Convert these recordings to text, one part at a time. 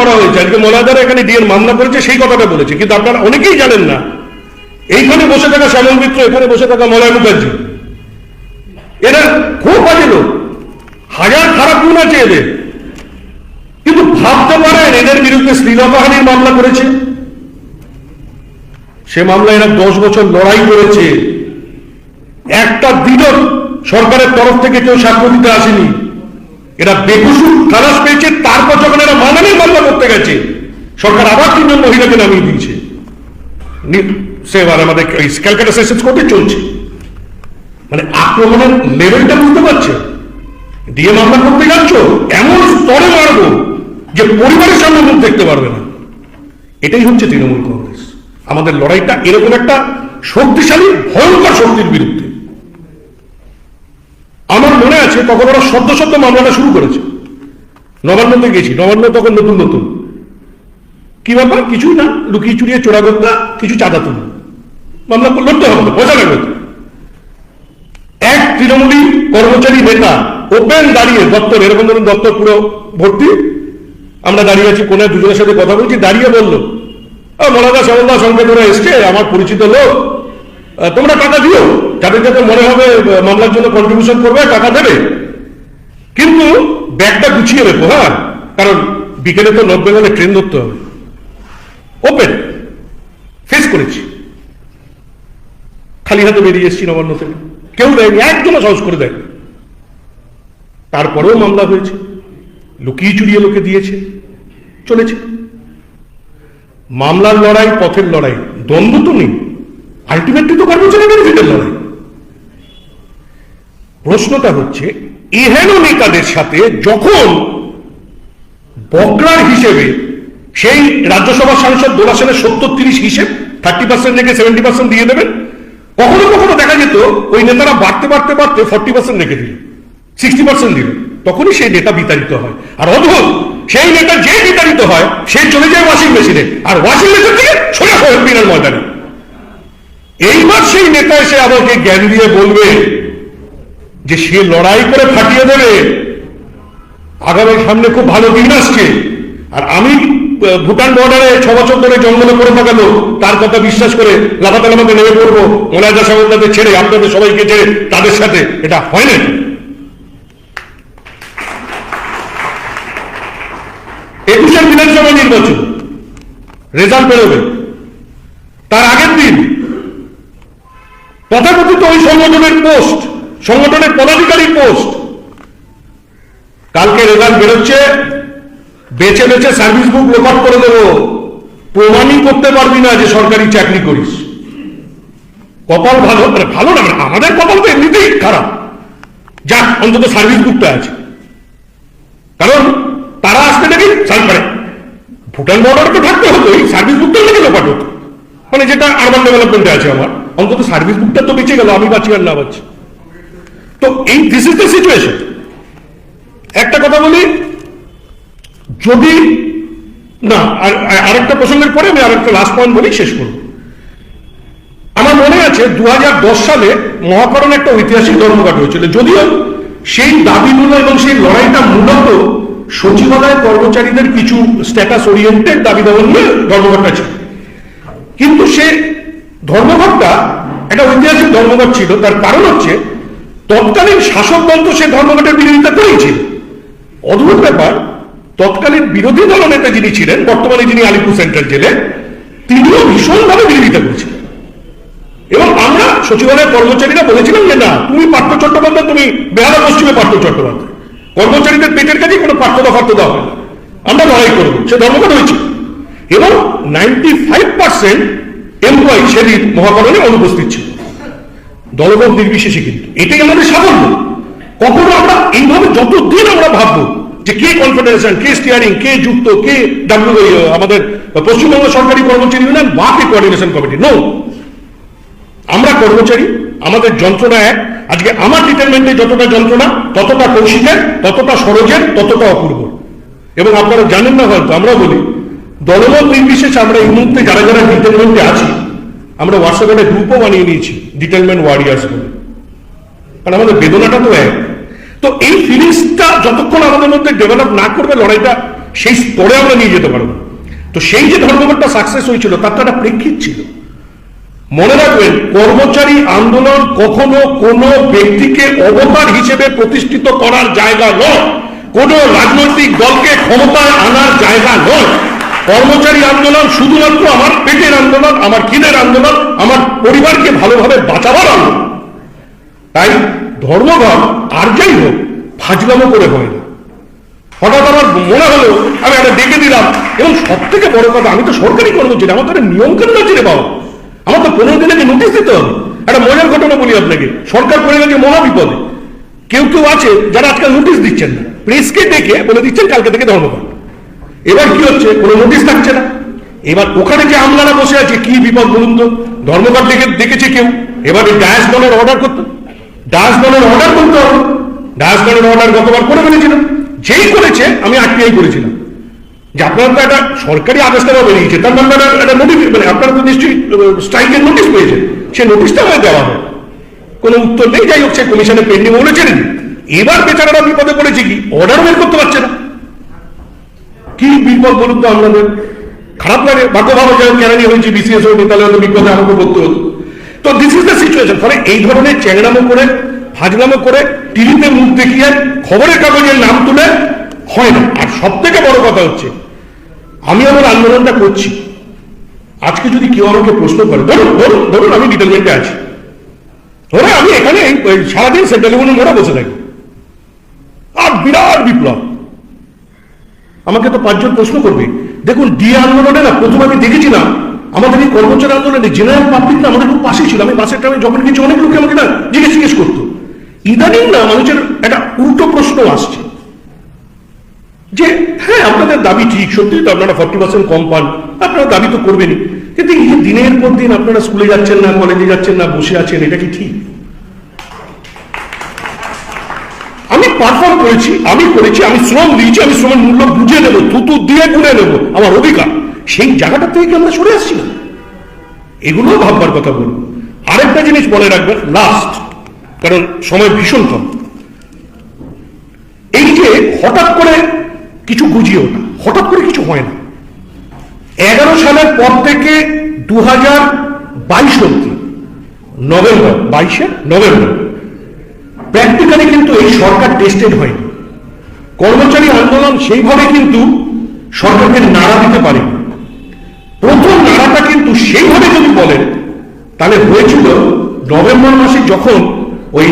করা হয়েছে। আজকে মলাদারা এখানে ডিএর মামলা করেছে, সেই কথাটা বলেছে। কিন্তু আপনারা অনেকেই জানেন না, এইখানে বসে থাকা শ্যামল মিত্র, এখানে বসে থাকা মলয় মুখার্জি। এরা খুব বাজে লোক। হাজার খারাপ গুণ আছে এদের। কিন্তু ভাবতে পারেন, এদের বিরুদ্ধে শ্লীলতাহানির মামলা করেছে। সে মামলা এরা দশ বছর লড়াই করেছে। একটা দিনও সরকারের তরফ থেকে কেউ সাক্ষ্য দিতে আসেনি। এরা বেকসুর খালাস পেয়েছে, তারপর যখন এরা মাননীয় মামলা করতে গেছে, সরকার আবার তিনজন মহিলাকে নামিয়ে দিয়েছে। সে আমাদের ক্যালকাটা সেশনস কোর্টে চলছে। মানে আক্রমণের লেভেলটা বুঝতে পারছে? দিয়ে মামলা করতে যাচ্ছ, এমন স্তরে মারবো যে পরিবারের সামনে মুখ দেখতে পারবে না। এটাই হচ্ছে তৃণমূল কংগ্রেস। আমাদের লড়াইটা এরকম একটা শক্তিশালী, ভয়ঙ্কর শক্তির বিরুদ্ধে। আছে তখন ওরা সদ্য সদ্য মামলাটা শুরু করেছে। নবান্নতে গেছি নবান্ন তখন নতুন নতুন। কি ব্যাপার? কিছুই না লুকিয়ে চুরিয়ে চোরাগোদ্দা কিছু চাঁদা তুলে। মামলা লড়তে হবে তো, পয়সা লাগবে। এক তৃণমূলী কর্মচারী নেতা ওপেন দাঁড়িয়ে দপ্তর এরকম ধরুন দপ্তর পুরো ভর্তি। আমরা দাঁড়িয়ে আছি কোনায় দুজনের সাথে কথা বলছি দাঁড়িয়ে বলল মলাদা শ্যামলদা সঙ্গে ধরে এসছে আমার পরিচিত লোক তোমরা টাকা দিও। যাদের যাতে মনে হবে মামলার জন্য কন্ট্রিবিউশন করবে, টাকা দেবে। কিন্তু ব্যাগটা গুছিয়ে রেখো হ্যাঁ? কারণ বিকেলে তো নর্থ বেঙ্গলে ট্রেন ধরতে হবে। ওপেন ফেস করেছি। খালি হাতে বেরিয়ে এসেছি নবান্ন থেকে। কেউ দেয়নি একজনও সাহস করে দেয় তারপরেও মামলা হয়েছে। লুকিয়ে চুরিয়ে লোকে দিয়েছে। চলেছে। মামলার লড়াই, পথের লড়াই, দ্বন্দ্ব তো নেই। আলটিমেটলি তো কর্মচারী বেনিফিটের লড়াই। প্রশ্নটা হচ্ছে এহেন নেতাদের সাথে যখন বকরার হিসেবে সেই রাজ্যসভা সাংসদ দোলা সেনের সত্তর তিরিশ হিসেব, থার্টি পার্সেন্ট রেখে সেভেন্টি পার্সেন্ট দিয়ে দেবেন, কখনো কখনো দেখা যেত ওই নেতারা বাড়তে বাড়তে বাড়তে ফর্টি পার্সেন্ট রেখে দিল, সিক্সটি পার্সেন্ট দিল। তখনই সেই নেতা বিতাড়িত হয়। আর অদ্ভুত, সেই নেতা যে বিতাড়িত হয়, সে চলে যায় ওয়াশিং মেশিনে আর ওয়াশিং মেশিন থেকে সোজা সোহেবিনের ময়দানে। এইবার সেই নেতা এসে আমাকে জ্ঞান দিয়ে বলবে যে সে লড়াই করে ফাটিয়ে দেবে। আগামী সামনে খুব ভালো দিন আসছে। আর আমি ভুটান বর্ডারে ছ বছর ধরে জঙ্গলে পড়ে থাকালো তার কথা বিশ্বাস করে লাফাতে লাফাতে নেমে পড়ব। মোনাজা সামন্তাদের ছেড়ে আপনাদের সবাইকে ছেড়ে তাদের সাথে। এটা হয় না। একুশের বিধানসভা নির্বাচন। রেজাল্ট বেরোবে। তার আগের দিন তথাকথিত ওই সংগঠনের পোস্ট, সংগঠনের পদাধিকারীর পোস্ট। কালকে রেজাল্ট বেরোচ্ছে, বেছে বেছে সার্ভিস বুক লোক করে দেবো। প্রমাণই করতে পারবি না যে সরকারি চাকরি করিস। কপাল ভালো মানে ভালো না মানে আমাদের কপাল তো এমনিতেই খারাপ। যাক, অন্তত সার্ভিস বুকটা আছে। কারণ তারা আসতে নাকি সার্ভ ভুটান বর্ডারে তো থাকতে হতো, এই সার্ভিস বুকটা নাকি লোপাট। হতো মানে যেটা আরবান ডেভেলপমেন্টে আছে আমার। অন্তত সার্ভিস বুকটা তো বেঁচে গেল, আমি বাঁচি আর না বাঁচি। তো এই দিস ইজ দ্য সিচুয়েশন একটা কথা বলি, যদি না, আর, আর- আরেকটা প্রসঙ্গের পরে আমি আরেকটা লাস্ট পয়েন্ট বলি শেষ করব। আমার মনে আছে দু হাজার দশ সালে মহাকরণ একটা ঐতিহাসিক ধর্মঘট হয়েছিল, যদিও সেই দাবিগুলো এবং সেই লড়াইটা মূলত সচিবালয় কর্মচারীদের কিছু স্ট্যাটাস ওরিয়েন্টেড দাবি দাবা নিয়ে ধর্মঘটটা ছিল। কিন্তু সে ধর্মঘটটা একটা ঐতিহাসিক ধর্মঘট ছিল। তার কারণ হচ্ছে, তৎকালীন শাসক দল তো সে ধর্মঘটের বিরোধিতা করেছিল অদ্ভুত ব্যাপার, তৎকালীন বিরোধী দল নেতা যিনি ছিলেন, বর্তমানে যিনি আলিপুর সেন্ট্রাল জেলে, তিনিও ভীষণভাবে বিরোধিতা করেছিলেন। এবং আমরা সচিবালয়ের কর্মচারীরা বলেছিলাম যে, না, তুমি পার্থ চট্টোপাধ্যায়, তুমি বেহালা পশ্চিমে পার্থ চট্টোপাধ্যায়। কর্মচারীদের পেটের কাছে কোনো পার্থ দফার্থ দেওয়া হয় না আমরা লড়াই করব। সে ধর্মঘট হয়েছিল। এবং নাইনটি ফাইভ পার্সেন্ট এমপ্লয়ি সেদিন মহাকরণে অনুপস্থিত ছিল। দলবল নির্বিশেষে কিন্তু। এটাই আমাদের সাফল্য। কখনো আমরা এইভাবে যতদিন আমরা ভাববো যে কে কনফেডারেশন কে স্টিয়ারিং কে যুক্ত, কে ডাব্লিউ আমাদের পশ্চিমবঙ্গ সরকারি কর্মচারী ইউনিয়ন বা কে কোঅর্ডিনেশন কমিটি নো আমরা কর্মচারী, আমাদের যন্ত্রণা এক। আজকে আমার ডিটারমেন্টে যতটা যন্ত্রণা, ততটা কৌশিকের, ততটা সরোজের, ততটা অপূর্ব এবং আপনারা জানেন না হয়তো আমরা বলি দলমত নির্বিশেষে আমরা এই মুহূর্তে যারা যারা ডিটারমেন্টে আছি আমরা হোয়াটসঅ্যাপে গ্রুপও বানিয়ে নিয়েছি ডিটেলমেন্ট ওয়ারিয়ার্স বলে কারণ আমাদের বেদনাটা তো এক। তো এই ফিলিংসটা যতক্ষণ আমাদের মধ্যে ডেভেলপ না করবে লড়াইটা, সেই স্তরে আমরা নিয়ে যেতে পারব। তো সেই যে ধর্মঘটটা সাকসেস হয়েছিল, তার তো একটা প্রেক্ষিত ছিল। মনে রাখবেন, কর্মচারী আন্দোলন কখনো কোনো ব্যক্তিকে অবতার হিসেবে প্রতিষ্ঠিত করার জায়গা নয়। কোনো রাজনৈতিক দলকে ক্ষমতায় আনার জায়গা নয়। কর্মচারী আন্দোলন শুধুমাত্র আমার পেটের আন্দোলন, আমার খিদের আন্দোলন, আমার পরিবারকে ভালোভাবে বাঁচাবার আন্দোলন। তাই ধর্মঘট আর যাই হোক, ফাজলামো করে হয় না। হঠাৎ আমার মনে হলো, আমি একটা ডেকে দিলাম, এবং সব থেকে বড় কথা, আমি তো সরকারি কর্মচারী আমার তো একটা নিয়ম কানুন আছে রে আমার তো পনেরো দিন আগে নোটিশ দিতে হবে, একটা মজার ঘটনা বলি আপনাকে। সরকার পড়ে গেছে মহা বিপদে কেউ কেউ আছে যারা আজকাল নোটিশ দিচ্ছেন না। প্রেসকে ডেকে বলে দিচ্ছেন কালকে থেকে ধর্মঘট। এবার কি হচ্ছে? কোনো নোটিশ থাকছে না। এবার ওখানে যে আমলারা বসে আছে, কি বিপদ বলুন তো? ধর্মঘট দেখে দেখেছে কেউ? এবার এই ডায়াস দলের অর্ডার করতে। ডায়াস দলের অর্ডার করতে হবে। ডায়াস দলের অর্ডার গতবার করে ফেলেছিলাম যেই করেছে, আমি আরটিআই করেছিলাম। যে আপনারা তো একটা সরকারি আদেশনামা বেরিয়েছে, তার মানে একটা- নোটিশ মানে আপনারা তো নিশ্চয়ই স্ট্রাইকের নোটিশ পেয়েছেন। সে নোটিশটা হয়ে দেওয়া হয়। কোনো উত্তর নেই। যাই হোক, সে কমিশনে পেন্ডিং বলে ছেড়ে দিন এবার বেচারারা বিপদে পড়েছে কি? অর্ডার বের করতে পারছে না। কি বিপদ বলুন তো আপনাদের? খারাপ লাগে বাক্য ভাবো যে কেরানি হয়েছে বিসিএস হয়নি তাহলে হয়তো বিপদে আমাকে পড়তে হতো। তো দিস ইজ দ্য সিচুয়েশন ফলে এই ধরনের চ্যাংড়ামো করে ফাজলামো করে, টিভিতে মুখ দেখিয়ে খবরের কাগজের নাম তুলে হয় না। আর সব থেকে বড় কথা হচ্ছে, আমি আমার আন্দোলনটা করছি। আজকে যদি কেউ আমাকে প্রশ্ন করে, ধরুন ধরুন ধরুন আমি ডিটেলমেন্টে আছি। ধরে আমি এখানে সারাদিন সেন্ট্রাল মোড়ে বসে থাকি। আর বিরাট বিপ্লব। আমাকে তো পাঁচজন প্রশ্ন করবে। দেখুন ডি আন্দোলনে না, প্রথম আমি দেখেছিলাম আমাদের এই কর্মচারী আন্দোলনে জেনারেল পাবলিক না আমাদের খুব পাশে ছিল। আমি বাসের টাইমে যখন কিছু অনেক লোকে আমাকে না জিজ্ঞেস জিজ্ঞেস করতো। ইদানিং না মানুষের একটা উল্টো প্রশ্ন আসছে। যে হ্যাঁ আপনাদের দাবি ঠিক, সত্যি তো আপনারা ফর্টি পার্সেন্ট কম পান। আপনারা দাবি তো করবেনই। কিন্তু দিনের পর দিন আপনারা স্কুলে যাচ্ছেন না কলেজে যাচ্ছেন না, বসে আছেন, এটা কি ঠিক আমি পারফর্ম করেছি, আমি করেছি, আমি শ্রম দিয়েছি, আমি শ্রমের মূল্য বুঝে নেব থুতু দিয়ে গুনে নেব, আমার অধিকার। সেই জায়গাটা থেকে আমরা সরে আসছি না। এগুলো ভাববার কথা বলব আরেকটা জিনিস মনে রাখবেন লাস্ট কারণ সময় ভীষণ কম। এই যে হঠাৎ করে কিছু গুজিয়ে ওঠা হঠাৎ করে কিছু হয় না। এগারো সালের পর থেকে দু হাজার বাইশ অব্দি নভেম্বর, বাইশে নভেম্বর প্র্যাকটিক্যালি কিন্তু এই সরকার টেস্টেড হয়নি। কর্মচারী আন্দোলন সেইভাবে কিন্তু সরকারকে নাড়া দিতে পারে প্রথম নাড়াটা কিন্তু সেইভাবে যদি বলেন, তাহলে হয়েছিল নভেম্বর মাসে যখন ওই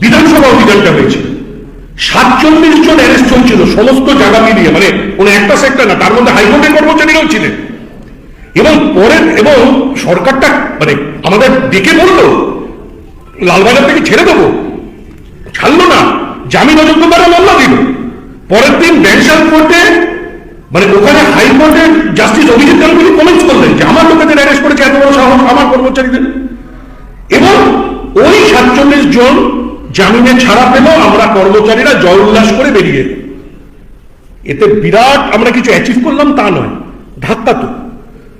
বিধানসভা অভিযানটা হয়েছিল। সাতচল্লিশ জন অ্যারেস্ট চলছিল, সমস্ত জায়গা মিলিয়ে মানে কোনো একটা সেক্টর না, তার মধ্যে হাইকোর্টের কর্মচারীরাও ছিলেন। এবং পরে এবং সরকারটা মানে আমাদের ডেকে বলল, লালবাজার থেকে ছেড়ে দেবো। ছাড়লো না। জামিন অযোগ্য দ্বারা মামলা দিল পরের দিন ব্যাংশাল কোর্টে মানে ওখানে হাইকোর্টের জাস্টিস অভিজিৎ গাঙ্গুলি কমেন্টস করলেন যে আমার লোকেদের অ্যারেস্ট করেছে, এত বড় সাহস আমার কর্মচারীদের। এবং ওই সাতচল্লিশ জন জামিনে ছাড়া পেল আমরা কর্মচারীরা জয় উল্লাস করে বেরিয়ে। এতে বিরাট আমরা কিছু অ্যাচিভ করলাম তা নয়, ধাক্কা তো।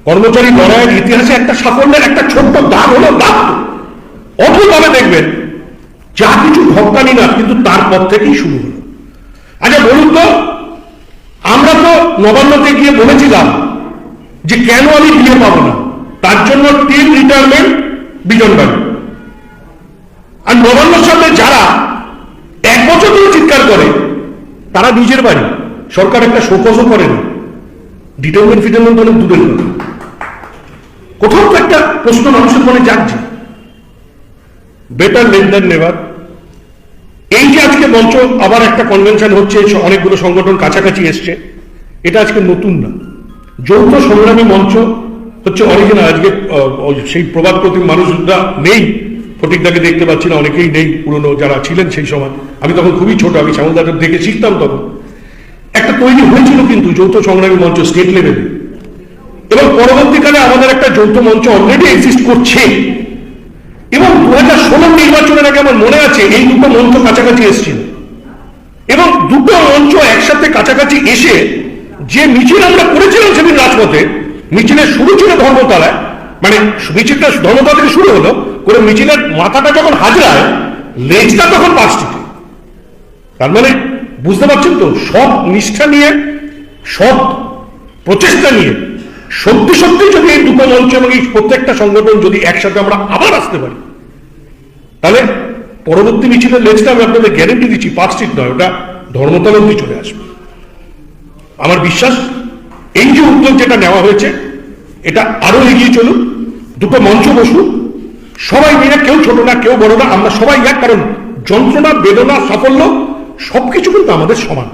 কর্মচারী লড়াইয়ের ইতিহাসে একটা সাফল্যের একটা ছোট্ট দাগ হলো দাগ অদ্ভুতভাবে দেখবেন যা কিছু ভক্তানি না, কিন্তু তার তারপর থেকেই শুরু হলো। আচ্ছা বলুন তো, আমরা তো নবান্নতে গিয়ে বলেছিলাম যে কেন আমি বিয়ে পাবো না? তার জন্য টিম রিটায়ারমেন্ট বিজন বাড়ি। আর নবান্নর সামনে যারা এক বছর ধরে চিৎকার করে, তারা নিজের বাড়ি। সরকার একটা শোকসও করে না। ডিটারমেন্ট ফিটারমেন্ট অনেক দূরের কথা কোথাও তো একটা প্রশ্ন মানুষের মনে জাগছে। বেটার লেন দেন নেভার এই যে আজকে মঞ্চ, আবার একটা কনভেনশন হচ্ছে অনেকগুলো সংগঠন কাছাকাছি এসছে। এটা আজকে নতুন না। যৌথ সংগ্রামী মঞ্চ হচ্ছে অরিজিনাল আজকে সেই প্রবাদ প্রতি মানুষরা নেই। ফটিকদাকে দেখতে পাচ্ছি না, অনেকেই নেই, পুরনো যারা ছিলেন সেই সময়। আমি তখন খুবই ছোট, আমি শ্যামলদাকে দেখে শিখতাম তখন। একটা তৈরি হয়েছিল কিন্তু যৌথ সংগ্রামী মঞ্চ স্টেট লেভেলে এবং পরবর্তীকালে আমাদের একটা যৌথ মঞ্চ অলরেডি এক্সিস্ট করছে। এবং দু হাজার ষোলোর নির্বাচনের আগে আমার মনে আছে এই দুটো মঞ্চ কাছাকাছি এসেছিল। এবং দুটো মঞ্চ একসাথে কাছাকাছি এসে যে মিছিল আমরা করেছিলাম সেদিন রাজপথে, মিছিলের শুরু ছিল ধর্মতলায় মানে মিছিলটা ধর্মতলা থেকে শুরু হলো, করে মিছিলের মাথাটা যখন হাজরায়, লেজটা তখন পাঁচটিতে তার মানে বুঝতে পারছেন তো, সব নিষ্ঠা নিয়ে সৎ প্রচেষ্টা নিয়ে সত্যি সত্যি যদি এই দুটো মঞ্চ এবং এই প্রত্যেকটা সংগঠন যদি একসাথে আমরা আবার আসতে পারি, তাহলে পরবর্তী মিছিলের লেজটা আমি আপনাদের গ্যারেন্টি দিচ্ছি, পার্ক নয়, ওটা ধর্মতলা অব্দি চলে আসবে। আমার বিশ্বাস, এই যে উদ্যোগ যেটা নেওয়া হয়েছে, এটা আরও এগিয়ে চলুক, দুটো মঞ্চ বসুক, সবাই মিলে, কেউ ছোট না, কেউ বড় না, আমরা সবাই এক, কারণ যন্ত্রণা, বেদনা, সাফল্য, সবকিছু কিন্তু আমাদের সমান।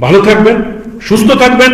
ভালো থাকবেন, সুস্থ থাকবেন।